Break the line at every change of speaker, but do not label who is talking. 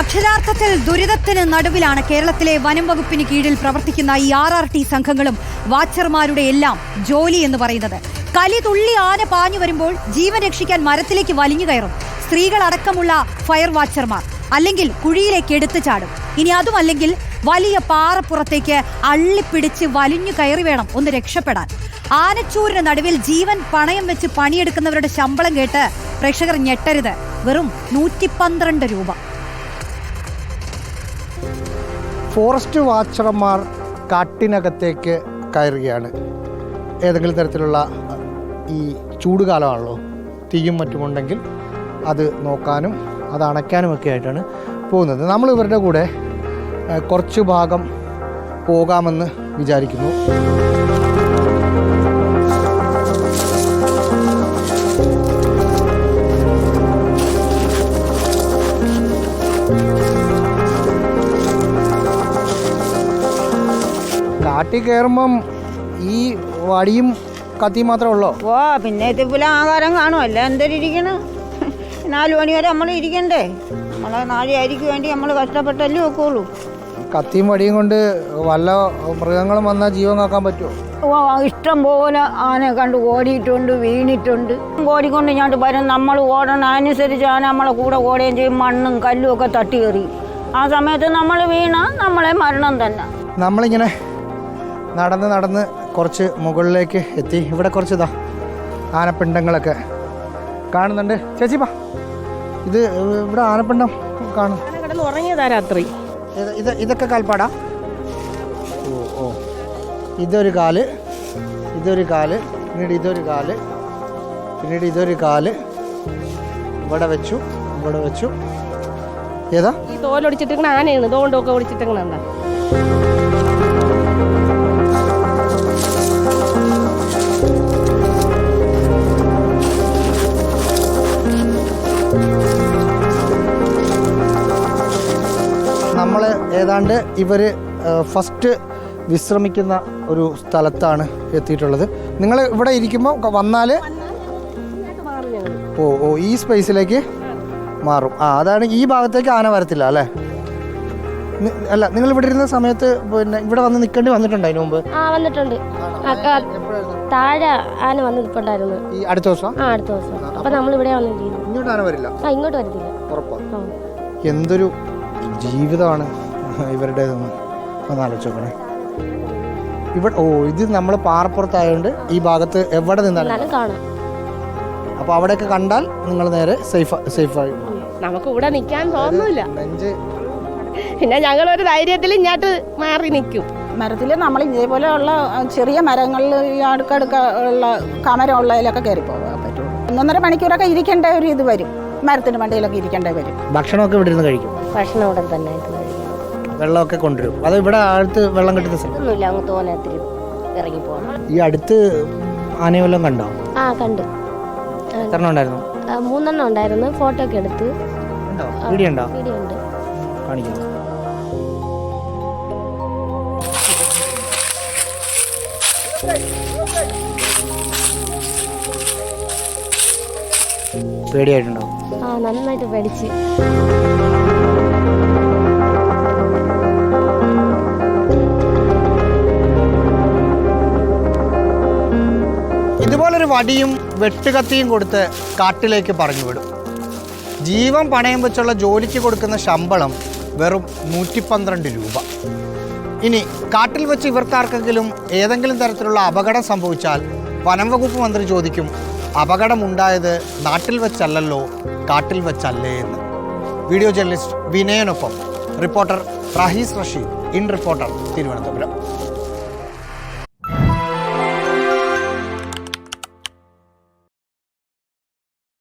അക്ഷരാർത്ഥത്തിൽ ദുരിതത്തിന് നടുവിലാണ് കേരളത്തിലെ വനം വകുപ്പിന് കീഴിൽ പ്രവർത്തിക്കുന്ന ഈ ആർ ആർ ടി സംഘങ്ങളും വാച്ചർമാരുടെ എല്ലാം ജോലി എന്ന് പറയുന്നത്. കലി തുള്ളി ആന പാഞ്ഞു വരുമ്പോൾ ജീവൻ രക്ഷിക്കാൻ മരത്തിലേക്ക് വലിഞ്ഞു കയറും. സ്ത്രീകളടക്കമുള്ള ഫയർ വാച്ചർമാർ. അല്ലെങ്കിൽ കുഴിയിലേക്ക് എടുത്തു ചാടും. ഇനി അതുമല്ലെങ്കിൽ വലിയ പാറപ്പുറത്തേക്ക് അള്ളിപ്പിടിച്ച് വലിഞ്ഞു കയറി വേണം ഒന്ന് രക്ഷപ്പെടാൻ. ആനച്ചൂരിന് നടുവിൽ ജീവൻ പണയം വെച്ച് പണിയെടുക്കുന്നവരുടെ ശമ്പളം കേട്ട് പ്രേക്ഷകർ ഞെട്ടരുത്. വെറും നൂറ്റി രൂപ.
ഫോറസ്റ്റ് വാച്ചർമാർ കാട്ടിനകത്തേക്ക് കയറുകയാണ്. ഏതെങ്കിലും തരത്തിലുള്ള ഈ ചൂട് കാലമാണല്ലോ തീയും മറ്റുമുണ്ടെങ്കിൽ അത് നോക്കാനും അത് അണയ്ക്കാനുമൊക്കെ ആയിട്ടാണ് പോകുന്നത്. നമ്മൾ ഇവരുടെ കൂടെ കുറച്ച് ഭാഗം പോകാമെന്ന് വിചാരിക്കുന്നു. കാട്ടിൽ കയറുമ്പം ഈ വടിയും കത്തിയും മാത്രമേ ഉള്ളോ?
ഓ പിന്നെ ഇതുപോലെ ആഹാരം കാണുമല്ല എന്തൊരിക്കണം നാല് മണി വരെ നമ്മൾ ഇരിക്കണ്ടേ? നമ്മളെ നാളെ അരിക്ക് വേണ്ടി നമ്മൾ കഷ്ടപ്പെട്ടല്ലേ വെക്കുള്ളൂ
കത്തിയും വടിയും കൊണ്ട് വല്ല മൃഗങ്ങളും വന്നാൽ ജീവൻ കാക്കാൻ പറ്റുമോ
ഓ ഇഷ്ടം പോലെ ആന കണ്ട് ഓടിയിട്ടുണ്ട് വീണിട്ടുണ്ട്. ഓടിക്കൊണ്ട് ഞാൻ വരും. നമ്മൾ ഓടണം അനുസരിച്ച് ആന നമ്മളെ കൂടെ ഓടുകയും ചെയ്യും. മണ്ണും കല്ലും ഒക്കെ തട്ടി കയറി ആ സമയത്ത് നമ്മൾ വീണ നമ്മളെ മരണം തന്നെ.
നമ്മളിങ്ങനെ നടന്ന് നടന്ന് കുറച്ച് മുകളിലേക്ക് എത്തി. ഇവിടെ കുറച്ച് ഇതാ ആനപ്പിണ്ടങ്ങളൊക്കെ കാണുന്നുണ്ട്. ചേച്ചി പാ ഇത് ഇവിടെ ആനപ്പിണ്ടം കാണും.
ഉറങ്ങിയതാ രാത്രി.
ഇത് ഇത് ഇതൊക്കെ കാൽപ്പാടാ? ഓ ഓ. ഇതൊരു കാൽ. ഇതൊരു കാൽ. പിന്നീട് ഇതൊരു കാൽ. പിന്നീട് ഇതൊരു കാൽ. ഇവിടെ വെച്ചു ഇവിടെ വെച്ചു. ഏതാ?
ഈ തോലൊടിച്ചിട്ടിങ്ങനെ ആനയാണ്. തോണ്ടൊക്കെ ഒടിച്ചിട്ടിങ്ങനെ ഉണ്ടാ
നമ്മൾ ഏതാണ്ട് ഇവർ ഫസ്റ്റ് വിശ്രമിക്കുന്ന ഒരു സ്ഥലത്താണ് എത്തിയിട്ടുള്ളത്. നിങ്ങൾ ഇവിടെ ഇരിക്കുമ്പോൾ വന്നാൽ ഓ ഓ ഈ സ്പേസിലേക്ക് മാറും. ആ അതാണ് ഈ ഭാഗത്തേക്ക് ആന വരത്തില്ല അല്ലേ? അല്ല നിങ്ങൾ ഇവിടെ ഇരുന്ന സമയത്ത് പിന്നെ ഇവിടെ വന്ന് നിൽക്കേണ്ടി വന്നിട്ടുണ്ടോ അതിന് മുമ്പ്?
ആ വന്നിട്ടുണ്ട്. താഴെ ആന വന്ന് നിൽപ്പുണ്ടായിരുന്നു
ഈ അടുത്ത ദിവസം?
ആ അടുത്ത ദിവസം. അപ്പൊ നമ്മൾ ഇവിടെ വന്നിട്ടിരുന്നു
ഇങ്ങോട്ട് ആന വരില്ല?
ആ ഇങ്ങോട്ട് വരത്തില്ല.
എന്തൊരു ജീവിതമാണ് ഇവരുടേതെന്ന് ഒന്ന് ആലോചിച്ച് നോക്കണേ ഇവിടെ ഓ ഇത് നമ്മൾ പാറപ്പുറത്തായതുകൊണ്ട് ഈ ഭാഗത്ത് എവിടെ നിന്നാലും
അപ്പൊ കാണാം.
അപ്പോൾ അവിടെയൊക്കെ കണ്ടാൽ നിങ്ങൾ നേരെ സേഫ് സേഫായി
നമുക്ക് ഇവിടെ നിൽക്കാൻ തോന്നുന്നില്ല പിന്നെ ഞങ്ങൾ ഒരു ധൈര്യത്തിൽ ഇങ്ങോട്ട് മാറി നിൽക്കും
മരത്തിൽ നമ്മൾ ഇതേപോലെയുള്ള ചെറിയ മരങ്ങളിൽ ഈ അടുക്കടുക്ക ഉള്ള കമരമുള്ളതിലൊക്കെ കയറി പോകാൻ പറ്റുള്ളൂ ഒന്നൊന്നര മണിക്കൂറൊക്കെ ഇരിക്കേണ്ട ഒരു ഇത് വരും. മരത്തിന്റെ മണ്ടയിലൊക്കെ ഇരിക്കേണ്ടി വരും
ഭക്ഷണമൊക്കെ ഇവിടെ ഇരുന്ന് കഴിക്കും.
ഭക്ഷണം ഉടൻ തന്നെ
വെള്ളമൊക്കെ കൊണ്ടുവരും. അത് ഇവിടെ അടുത്ത് വെള്ളം കിട്ടുന്ന സ്ഥലം?
ഒന്നുമില്ല അങ്ങ് തോന്നത്തിരി ഇറങ്ങി പോകണം
ഈ അടുത്ത് ആനയെ കണ്ടോ?
ആ കണ്ടു.
എത്ര ഉണ്ടായിരുന്നു?
മൂന്നെണ്ണം ഉണ്ടായിരുന്നു. ഫോട്ടോ ഒക്കെ എടുത്ത്.
വീഡിയോ ഉണ്ടോ
വീഡിയോ ഉണ്ട്
കാണിക്കുന്നു പേടിയായിട്ടുണ്ടോ?
നന്നായിട്ട് പഠിച്ച്.
ഇതുപോലൊരു വടിയും വെട്ടുകത്തിയും കൊടുത്ത് കാട്ടിലേക്ക് പറഞ്ഞു വിടും ജീവൻ പണയം വെച്ചുള്ള ജോലിക്ക് കൊടുക്കുന്ന ശമ്പളം വെറും നൂറ്റി പന്ത്രണ്ട് രൂപ. ഇനി കാട്ടിൽ വെച്ച് ഇവർക്കാർക്കെങ്കിലും ഏതെങ്കിലും തരത്തിലുള്ള അപകടം സംഭവിച്ചാൽ വനം വകുപ്പ് മന്ത്രി ചോദിക്കും അപകടമുണ്ടായത് നാട്ടിൽ വെച്ചല്ലല്ലോ കാട്ടിൽ വെച്ചല്ലേ എന്ന്. Video journalist വിനയനൊപ്പം reporter Rahees Rasheed in reporter Thiruvananthapuram.